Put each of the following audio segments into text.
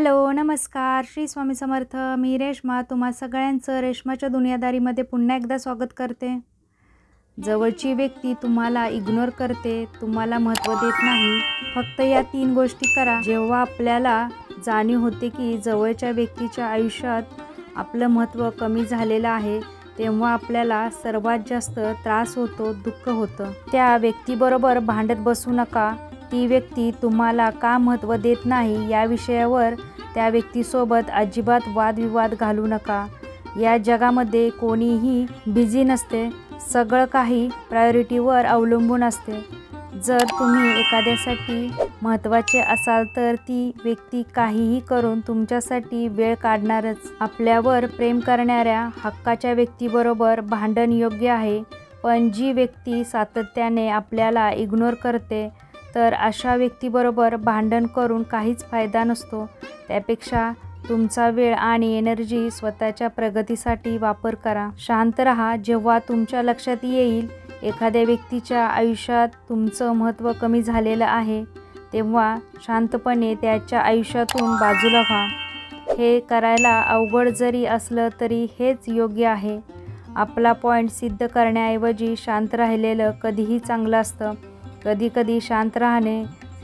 Hello नमस्कार. श्री स्वामी समर्थ. मी रेश्मा. तुम्हा सगळ्यांचं रेश्माच्या दुनियादारीमध्ये पुन्हा एकदा स्वागत करते. जवळची व्यक्ती तुम्हाला इग्नोर करते तुम्हाला महत्त्व देत नाही. फक्त या तीन गोष्टी करा. जेव्हा आपल्याला जाणीव होते की जवळच्या व्यक्तीच्या आयुष्यात आपलं महत्त्व कमी झालेलं आहे तेव्हा आपल्याला सर्वात जास्त त्रास होतो दुःख होतं. त्या व्यक्तीबरोबर भांडत बसू नका. ती व्यक्ती तुम्हाला का महत्त्व देत नाही या विषयावर त्या व्यक्तीसोबत अजिबात वादविवाद घालू नका. या जगामध्ये कोणीही बिझी नसते. सगळं काही प्रायोरिटीवर अवलंबून असते. जर तुम्ही एखाद्यासाठी महत्त्वाचे असाल तर ती व्यक्ती काहीही करून तुमच्यासाठी वेळ काढणारच. आपल्यावर प्रेम करणाऱ्या हक्काच्या व्यक्तीबरोबर भांडण योग्य आहे पण जी व्यक्ती सातत्याने आपल्याला इग्नोर करते तर अशा व्यक्तीबरोबर भांडण करून काहीच फायदा नसतो. त्यापेक्षा तुमचा वेळ आणि एनर्जी स्वतःच्या प्रगतीसाठी वापर करा. शांत रहा. जेव्हा तुमच्या लक्षात येईल एखाद्या व्यक्तीच्या आयुष्यात तुमचं महत्त्व कमी झालेलं आहे तेव्हा शांतपणे त्याच्या आयुष्यातून बाजूला व्हा. हे करायला अवघड जरी असलं तरी हेच योग्य आहे. आपला पॉईंट सिद्ध करण्याऐवजी शांत राहिलेलं कधीही चांगलं असतं. कधीकधी शांत राहणे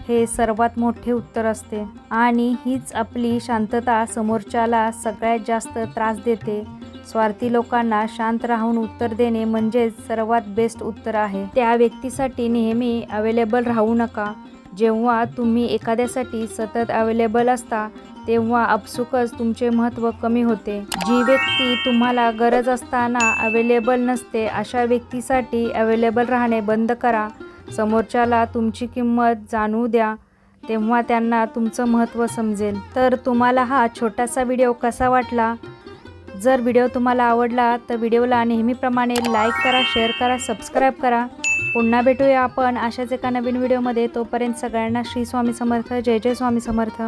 हे सर्वात मोठे उत्तर असते. आणि हीच आपली शांतता समोरच्याला सगळ्यात जास्त त्रास देते. स्वार्थी लोकांना शांत राहून उत्तर देणे म्हणजेच सर्वात बेस्ट उत्तर आहे. त्या व्यक्तीसाठी नेहमी अवेलेबल राहू नका. जेव्हा तुम्ही एखाद्यासाठी सतत अवेलेबल असता तेव्हा अपसुकच तुमचे महत्त्व कमी होते. जी व्यक्ती तुम्हाला गरज असताना अवेलेबल नसते अशा व्यक्तीसाठी अवेलेबल राहणे बंद करा. समोरच्याला तुमची किंमत जाणवू द्या तेव्हा त्यांना तुमचं महत्त्व समजेल. तर तुम्हाला हा छोटासा व्हिडिओ कसा वाटला? जर व्हिडिओ तुम्हाला आवडला तर व्हिडिओला नेहमीप्रमाणे लाईक करा शेअर करा सबस्क्राईब करा. पुन्हा भेटूया आपण अशाच एका नवीन व्हिडिओमध्ये. तोपर्यंत सगळ्यांना श्री स्वामी समर्थ. जय जय स्वामी समर्थ.